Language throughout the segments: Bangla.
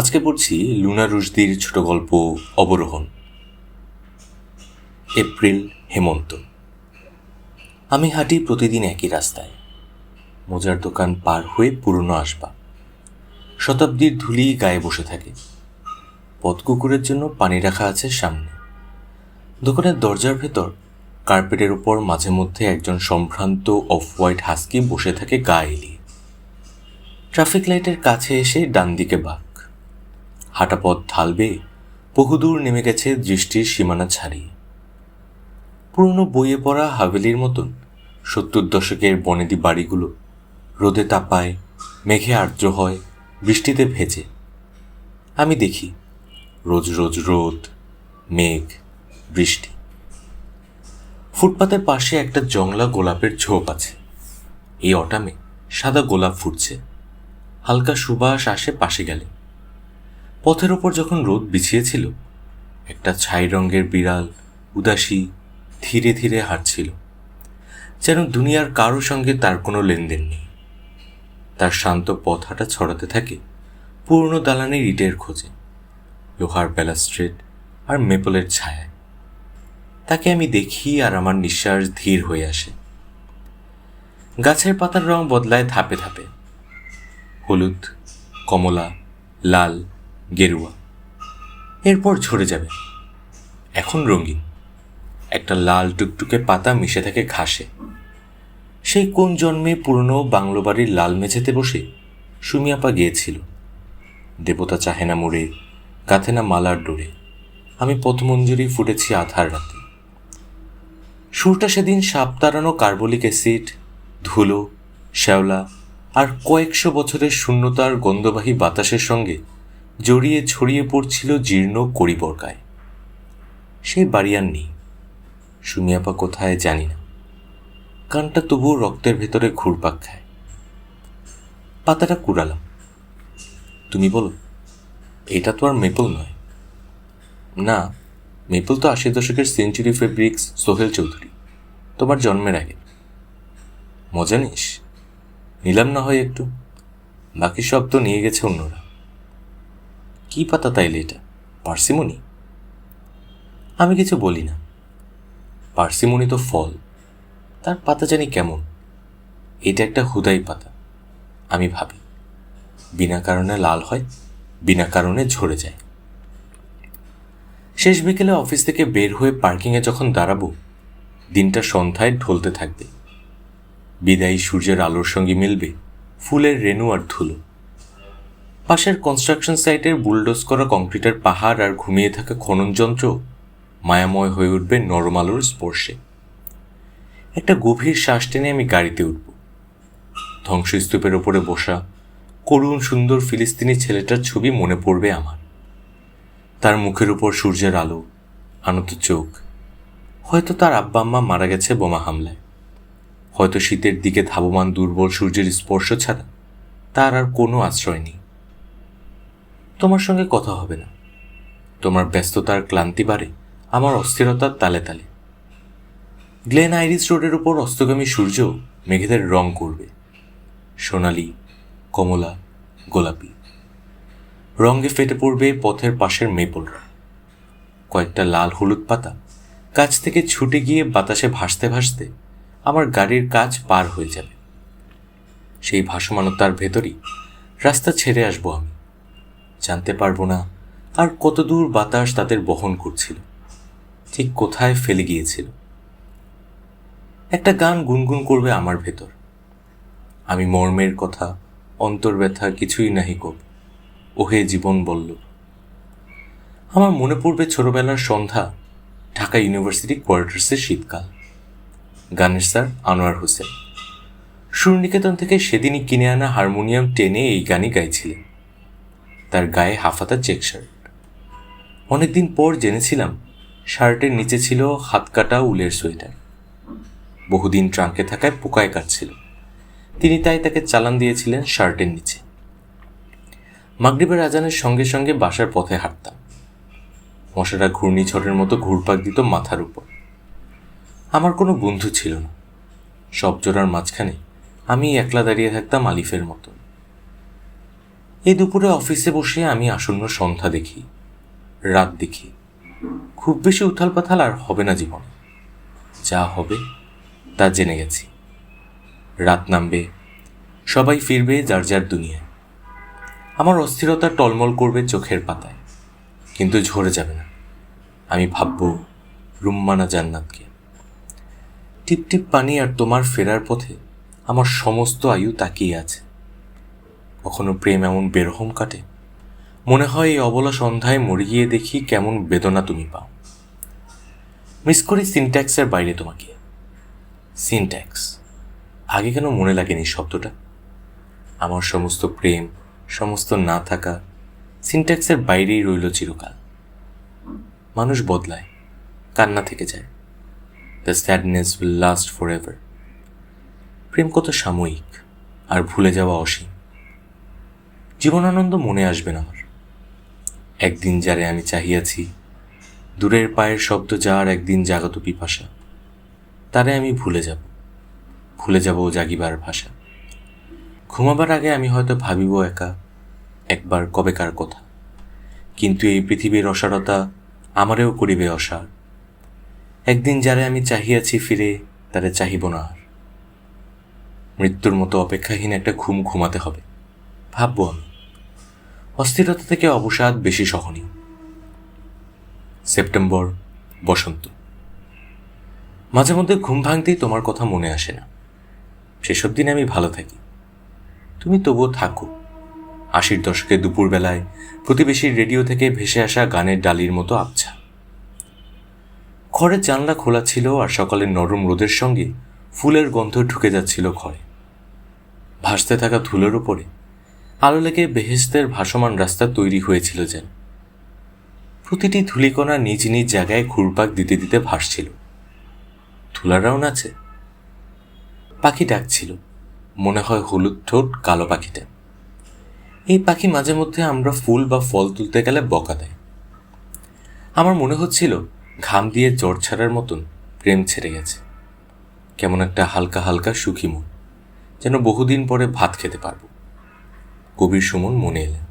আজকে পড়ছি লুনা রুশদির ছোট গল্প অবরোহণ। এপ্রিল হেমন্ত। আমি হাঁটি প্রতিদিন একই রাস্তায়। মোজার দোকান পার হয়ে পুরনো আসবা। শতাব্দীর ধুলি গায়ে বসে থাকে। পথকুকুরের জন্য পানি রাখা আছে সামনে। দোকানের দরজার ভেতর কার্পেটের উপর মাঝে মধ্যে একজন সম্ভ্রান্ত অফ হোয়াইট হাস্কি বসে থাকে গা এলিয়ে। ট্রাফিক লাইটের কাছে এসে ডান দিকে বাঁক হাঁটা পথ ঢালবে, বহুদূর নেমে গেছে দৃষ্টির সীমানা ছাড়িয়ে পুরনো বইয়ে পড়া হাভেলির মতন সত্তর দশকের বনেদি বাড়িগুলো রোদে তাপায়, মেঘে আর্দ্র হয়, বৃষ্টিতে ভেজে। আমি দেখি রোজ রোজ রোদ, মেঘ, বৃষ্টি। ফুটপাতের পাশে একটা জংলা গোলাপের ঝোপ আছে। এই অটামে সাদা গোলাপ ফুটছে। হালকা সুবাস আসে পাশে গেলে। পথের ওপর যখন রোদ বিছিয়েছিল, একটা ছাই রঙের বিড়াল উদাসী ধীরে ধীরে হাঁটছিল, যেন দুনিয়ার কারও সঙ্গে তার কোনো লেনদেন নেই। তার শান্ত পথ হাঁটা ছড়াতে থাকে পুরনো দালানের ইটের খোঁজে, লোহার ব্যালাস্ট্রেড আর মেপলের ছায়ায়। তাকে আমি দেখি আর আমার নিঃশ্বাস ধীর হয়ে আসে। গাছের পাতার রং বদলায় ধাপে ধাপে। হলুদ, কমলা, লাল গেরুয়া। এরপর ঝরে যাবে। এখন রঙিন। একটা লাল টুকটুকে পাতা মিশে থাকে ঘাসে। সেই কোন জন্মে পুরনো বাংলো বাড়ির লাল মেঝেতে বসে সুমিয়াপা গিয়েছিল। দেবতা চাহে না মোড়ে গাথে না মালার ডোরে। আমি পথমঞ্জুরি ফুটেছি আধার রাতে। সুরটা সেদিন সাপ তাড়ানো কার্বলিক অ্যাসিড, ধুলো, শ্যাওলা আর কয়েকশো বছরের শূন্যতার গন্ধবাহী বাতাসের সঙ্গে জড়িয়ে ছড়িয়ে পড়ছিল জীর্ণ কড়িবরকায় সে বাড়ি আর নেই। সুমিয়াপা কোথায় জানি না। কানটা তবুও রক্তের ভেতরে ঘুরপাক খায়। পাতাটা কুড়ালাম। তুমি বলো, এটা তো আর মেপল নয়। না, মেপল তো আশি দশকের সেঞ্চুরি ফেব্রিক্স সোহেল চৌধুরী, তোমার জন্মের আগে। মজা নিস। নিলাম না হয় একটু। বাকি সব তো নিয়ে গেছে অন্যরা। কি পাতা তাইলে এটা? পার্সিমনি? আমি কিছু বলি না। পার্সিমনি তো ফল। তার পাতা জানি কেমন? এটা একটা হুদাই পাতা, আমি ভাবি। বিনা কারণে লাল হয়, বিনা কারণে ঝরে যায়। শেষ বিকেলে অফিস থেকে বের হয়ে পার্কিংয়ে যখন দাঁড়াবো, দিনটা সন্ধ্যায় ঢলতে থাকবে। বিদায়ী সূর্যের আলোর সঙ্গে মিলবে ফুলের রেণু আর ধুলো। পাশের কনস্ট্রাকশন সাইটের বুলডোজ করা কংক্রিটের পাহাড় আর ঘুমিয়ে থাকা খনন যন্ত্র মায়াময় হয়ে উঠবে নরম আলোর স্পর্শে। একটা গভীর শ্বাস টেনে আমি গাড়িতে উঠব। ধ্বংসস্তূপের ওপরে বসা করুণ সুন্দর ফিলিস্তিনি ছেলেটার ছবি মনে পড়বে আমার। তার মুখের উপর সূর্যের আলো, আনত চোখ। হয়তো তার আব্বা আম্মা মারা গেছে বোমা হামলায়। হয়তো শীতের দিকে ধাবমান দুর্বল সূর্যের স্পর্শ ছাড়া তার আর কোনো আশ্রয় নেই। তোমার সঙ্গে কথা হবে না। তোমার ব্যস্ততার ক্লান্তি বাড়ে, আমার অস্থিরতার তালে তালে। গ্লেন আইরিস রোডের উপর অস্তগামী সূর্য মেঘেদের রং করবে। সোনালি, কমলা, গোলাপি। রঙে ফেটে পড়বে পথের পাশের মেপলরা। কয়েকটা লাল হলুদ পাতা কাছ থেকে ছুটে গিয়ে বাতাসে ভাসতে ভাসতে আমার গাড়ির কাজ পার হয়ে যাবে। সেই ভাসমানতার ভেতরই রাস্তা ছেড়ে আসব আমি। জানতে পারব না, আর কতদূর বাতাস তাদের বহন করছিল। ঠিক কোথায় ফেলে গিয়েছিল। একটা গান গুনগুন করবে আমার ভেতর। আমি মর্মের কথা, অন্তর ব্যথা কিছুই নাহি কব। ওহে জীবন বলল আমার মনে পড়বে ছোটবেলার সন্ধ্যা, ঢাকা ইউনিভার্সিটি কোয়ার্টার্সের শীতকাল। গানের স্যার আনোয়ার হোসেন। সুরনিকেতন থেকে সেদিনই কিনে আনা হারমোনিয়াম টেনে এই গানই গাইছিলেন। তার গায়ে হাফাতা চেক শার্ট। অনেকদিন পর জেনেছিলাম, শার্টের নিচে ছিল হাত কাটা উলের সোয়েটার। বহুদিন ট্রাঙ্কে থাকায় পোকায় কাটছিল তিনি তাই তাকে চালান দিয়েছিলেন শার্টের নিচে। মাগরিবের আজানের সঙ্গে সঙ্গে বাসার পথে হাঁটতাম। মশারা ঘূর্ণিঝড়ের মতো ঘুরপাক দিত মাথার উপর। আমার কোনো বন্ধু ছিল না। সব জোড়ার মাঝখানে আমি একলা দাঁড়িয়ে থাকতাম আলিফের মতো এই দুপুরে অফিসে বসে আমি আসন্ন সন্ধ্যা দেখি, রাত দেখি। খুব বেশি উথাল পাথাল আর হবে না জীবনে। যা হবে, তা জেনে গেছি। রাত নামবে, সবাই ফিরবে যার যার দুনিয়ায়। আমার অস্থিরতা টলমল করবে চোখের পাতায়, কিন্তু ঝরে যাবে না। আমি ভাববো, রুম্মানা জান্নাতকে। টিপ টিপ পানি আর তোমার ফেরার পথে আমার সমস্ত আয়ু তাকিয়ে আছে। কখনো প্রেম এমন বেরহম কাটে? মনে হয় এই অবলা সন্ধ্যায় মরে গিয়ে দেখি কেমন বেদনা তুমি পাও। মিস করি সিনট্যাক্সের বাইরে তোমাকে। সিনট্যাক্স আগে কেন মনে লাগেনি শব্দটা? আমার সমস্ত প্রেম, সমস্ত না থাকা সিনট্যাক্সের বাইরেই রইল চিরকাল। মানুষ বদলায়, কান্না থেকে যায়। The sadness will last for ever প্রেম কত সাময়িক, আর ভুলে যাওয়া অসীম। জীবনানন্দ মনে আসবে না আমার। একদিন যারে আমি চাহিয়াছি, দূরের পায়ের শব্দ যার একদিন জাগত পিপাসা, তারে আমি ভুলে যাব ভুলে যাব জাগিবার ভাষা। ঘুমাবার আগে আমি হয়তো ভাবিব একা, একবার কবেকার কথা, কিন্তু এই পৃথিবীর অসারতা আমারেও করিবে অসার। একদিন যারে আমি চাহিয়াছি ফিরে, তারে চাহিব না আর। মৃত্যুর মতো অপেক্ষাহীন একটা ঘুম ঘুমাতে হবে, ভাববো আমি। অস্থিরতা থেকে অবসাদ বেশি সহনীয়। সেপ্টেম্বর, বসন্ত। মাঝে মধ্যে ঘুম ভাঙতেই তোমার কথা মনে আসে না। সেসব দিনে আমি ভালো থাকি। তুমি তবুও থাকো। আশির দশকে দুপুরবেলায় প্রতিবেশীর রেডিও থেকে ভেসে আসা গানের ডালির মতো আবছা। ঘরের জানলা খোলা ছিল আর সকালের নরম রোদের সঙ্গে ফুলের গন্ধ ঢুকে যাচ্ছিল ঘরে। ভাসতে থাকা ধুলোর উপরে আলো লেগে বেহেস্তের ভাসমান রাস্তা তৈরি হয়েছিল যেন। প্রতিটি ধুলিকণা নিজ নিজ জায়গায় ঘুরপাক দিতে দিতে ভাসছিল। ধুলারাও নাচে পাখি ডাকছিল। মনে হয় হলুদ ঠোঁট কালো পাখিটা। এই পাখি মাঝে মধ্যে আমরা ফুল বা ফল তুলতে গেলে বকা দেয়। আমার মনে হচ্ছিল ঘাম দিয়ে জ্বর ছাড়ার মতন প্রেম ছেড়ে গেছে। কেমন একটা হালকা হালকা সুখী মন। যেন বহুদিন পরে ভাত খেতে পারব। কবির সুমন মনে এলেন।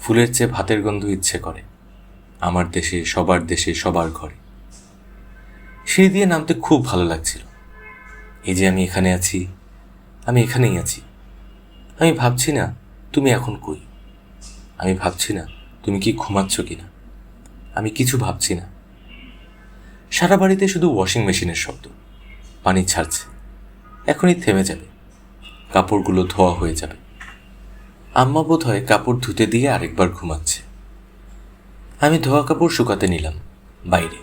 ফুলের চেয়ে ভাতের গন্ধ ইচ্ছে করে। আমার দেশে, সবার দেশে, সবার ঘরে। সিঁড়ি দিয়ে নামতে খুব ভালো লাগছিল। এই যে আমি এখানে আছি, আমি এখানেই আছি। আমি ভাবছি না, তুমি এখন কই? আমি ভাবছি না, তুমি কি ঘুমাচ্ছ কিনা? আমি কিছু ভাবছি না। সারা বাড়িতে শুধু ওয়াশিং মেশিনের শব্দ। পানি ছাড়ছে। এখনই থেমে যাবে। কাপড়গুলো ধোয়া হয়ে যাবে। আম্মা বোধ হয় কাপড় ধুতে দিয়ে আরেকবার ঘুমাচ্ছে। আমি ধোয়া কাপড় শুকাতে নিলাম, বাইরে।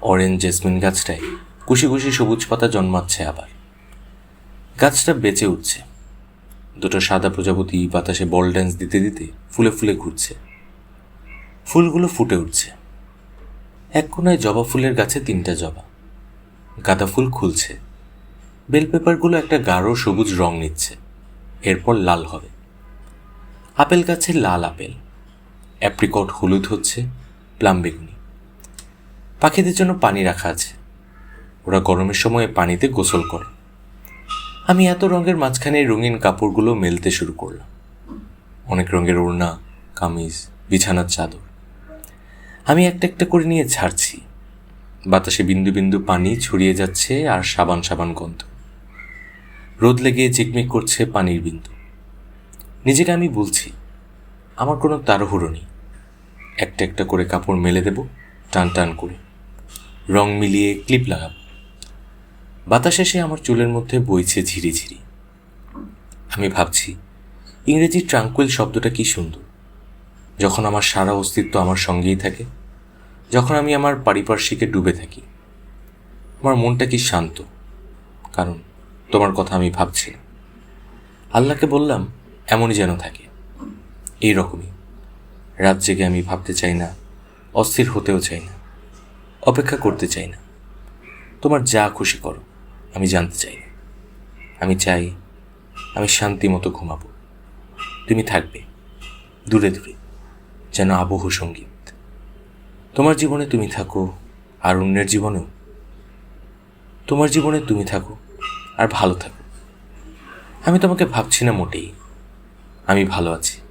অরেঞ্জ জেসমিন গাছটায় কুশি কুশি সবুজ পাতা জন্মাচ্ছে আবার। গাছটা বেঁচে উঠছে। দুটো সাদা প্রজাপতি বাতাসে বল ড্যান্স দিতে দিতে ফুলে ফুলে ঘুরছে। ফুলগুলো ফুটে উঠছে। এক কোনায় জবা ফুলের গাছে তিনটা জবা। গাঁদা ফুল খুলছে। বেল পেপারগুলো একটা গাঢ় সবুজ রং নিচ্ছে। এরপর লাল হবে। আপেল গাছে লাল আপেল অ্যাপ্রিকট হলুদ হচ্ছে প্লাম বেগুনি। পাখিদের জন্য পানি রাখা আছে। ওরা গরমের সময় পানিতে গোসল করে। আমি এত রঙের মাঝখানে রঙিন কাপড়গুলো মেলতে শুরু করলাম। অনেক রঙের ওড়না, কামিজ, বিছানার চাদর। আমি একটা একটা করে নিয়ে ছাড়ছি। বাতাসে বিন্দু বিন্দু পানি ছড়িয়ে যাচ্ছে আর সাবান সাবান গন্ধ। রোদ লেগে চিকমিক করছে পানির বিন্দু। নিজেকে আমি বলছি, আমার কোনো তাড়াহুড়ো নেই। একটা একটা করে কাপড় মেলে দেব, টান টান করে। রং মিলিয়ে ক্লিপ লাগাবো। বাতাস এসে আমার চুলের মধ্যে বইছে ঝিরি ঝিরি। আমি ভাবছি, ইংরেজি ট্রাঙ্কুইল শব্দটা কি সুন্দর। যখন আমার সারা অস্তিত্ব আমার সঙ্গেই থাকে, যখন আমি আমার পারিপার্শ্বিকে ডুবে থাকি। আমার মনটা কি শান্ত? কারণ তোমার কথা আমি ভাবছি আল্লাহকে বললাম এমনই যেন থাকে। এই রকমই রাত জেগে আমি ভাবতে চাই না, অস্থির হতেও চাই না, অপেক্ষা করতে চাই না। তোমার যা খুশি করো, আমি জানতে চাই না। আমি চাই আমি শান্তি মতো ঘুমাবো। তুমি থাকবে, দূরে দূরে, যেন আবহ সংগীত। তোমার জীবনে তুমি থাকো, আর অন্যের জীবনেও। তোমার জীবনে তুমি থাকো, আর ভালো থাকো। আমি তোমাকে ভাবছি না মোটেই। আমি ভালো আছি।